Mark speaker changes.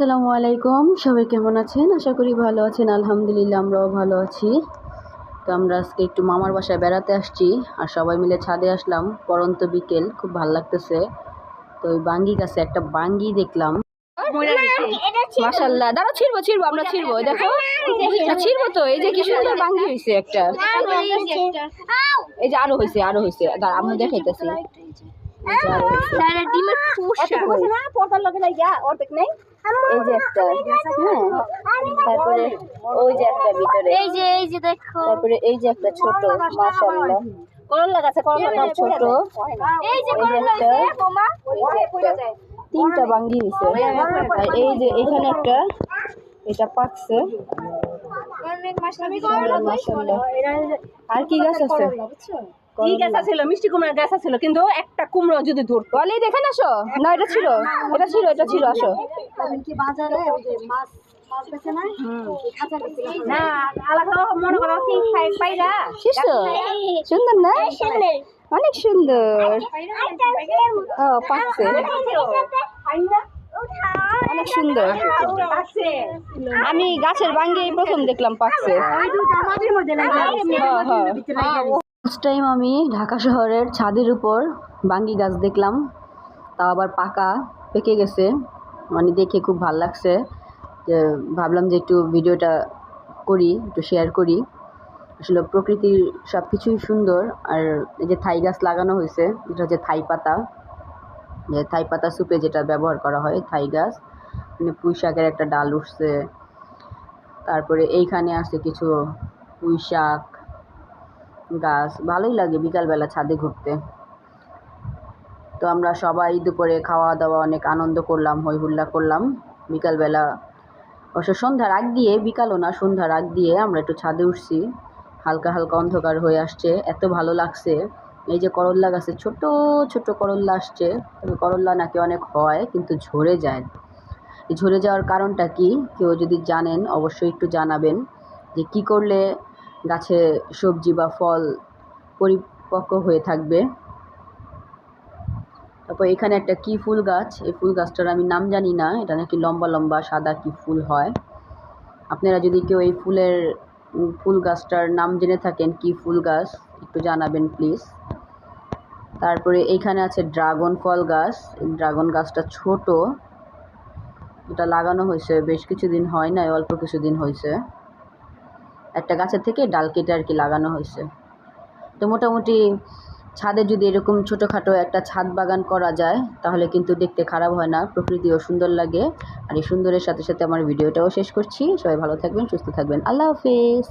Speaker 1: আসসালামু আলাইকুম। সবাই কেমন আছেন? আশা করি ভালো আছেন। আলহামদুলিল্লাহ আমরাও ভালো আছি। তো আমরা আজকে একটু মামার বাসায় বেড়াতে আসছি আর সবাই মিলে ছাদে আসলাম। পরন্ত বিকেল খুব ভালো লাগতেছে। তো ওই বাঙ্গি গাছে একটা বাঙ্গি দেখলাম। মাশাল্লাহ। দাঁড়া ছিড়বো ছিড়বো আমরা ছিড়বো দেখো। ছিড়বো তো? এই যে কি সুন্দর বাঙ্গি হয়েছে একটা। এই যে আরও হয়েছে আরও হয়েছে দাঁড়া আমি দেখাইতেছি। এই যে আরও হয়েছে। এই যে একটা হ্যাঁ তারপরে ওই যে একটা ভিতরে।
Speaker 2: এই যে এই যে দেখো।
Speaker 1: তারপরে এই যে একটা ছোট মাশাআল্লাহ।
Speaker 2: করলা গাছে
Speaker 1: একটা ছোট।
Speaker 2: এই যে করলা
Speaker 1: একটা
Speaker 2: বোমা।
Speaker 1: তিনটা বাঙ্গি আর এই যে এখানে একটা এটা পাকছে। আর কি গাছ আছে?
Speaker 3: কি গাছ ছিল মিষ্টি কুমড়ার গাছ ছিল কিন্তু একটা কুমড়ো যদি ধরতো।
Speaker 1: বলি দেখেন আসো না এটা ছিল। এটা ছিল এটা ছিল আসো।
Speaker 3: না আলাদা মনে করো কি খাই পাইরা
Speaker 1: শিশু সুন্দর না? অনেক সুন্দর। ও অনেক সুন্দর। আমি গাছের বাঙ্গি প্রথম দেখলাম পাকছে ফার্স্ট টাইম আমি ঢাকা শহরের ছাদের উপর বাঙ্গি গাছ দেখলাম। তা আবার পাকা পেকে গেছে। মানে দেখে খুব ভালো লাগছে। ভাবলাম যে একটু ভিডিওটা করি, একটু শেয়ার করি। আসলে প্রকৃতির সব কিছুই সুন্দর। আর এই যে থাই গাছ লাগানো হয়েছে, এটা হচ্ছে থাই পাতা। যে থাই পাতা স্যুপে যেটা ব্যবহার করা হয়, থাই গাছ। মানে পুঁই শাকের একটা ডাল উঠছে। তারপরে এইখানে আছে কিছু পুঁই শাক গাছ। ভালোই লাগে বিকালবেলা ছাদে ঘুরতে। তো আমরা সবাই দুপুরে খাওয়া দাওয়া অনেক আনন্দ করলাম হই হুল্লা করলাম। বিকালবেলা অবশ্য সন্ধ্যার আগ দিয়ে, বিকালও না, সন্ধ্যার আগ দিয়ে আমরা একটু ছাদে উঠছি। হালকা হালকা অন্ধকার হয়ে আসছে, এত ভালো লাগছে। এই যে করল্লা গাছে ছোট ছোট করল্লা আসছে। তবে করল্লা নাকি অনেক হয়, কিন্তু ঝরে যায় এই ঝরে যাওয়ার কারণটা কি? কেউ যদি জানেন, অবশ্যই একটু জানাবেন যে কি করলে গাছে সবজি বা ফল পরিপক্ক হয়ে থাকবে। তারপর এখানে একটা কি ফুল গাছ? এই ফুল গাছটার আমি নাম জানি না। এটা নাকি লম্বা লম্বা, সাদা কি ফুল হয়? আপনারা যদি কেউ এই ফুলের ফুল গাছটার নাম জেনে থাকেন, কি ফুল গাছ, একটু জানাবেন প্লিজ। তারপরে এইখানে আছে ড্রাগন ফল গাছ। ড্রাগন গাছটা ছোট। এটা লাগানো হয়েছে, বেশ কিছুদিন হয় না অল্প কিছুদিন হয়েছে। একটা গাছের থেকে ডাল কেটে আর কি লাগানো হয়েছে। তো মোটামুটি ছাদে যদি এরকম ছোটোখাটো একটা ছাদ বাগান করা যায়, তাহলে কিন্তু দেখতে খারাপ হয় না, প্রকৃতিও সুন্দর লাগে। আর এই সুন্দরের সাথে সাথে আমার ভিডিওটাও শেষ করছি। সবাই ভালো থাকবেন, সুস্থ থাকবেন। আল্লাহ হাফিজ।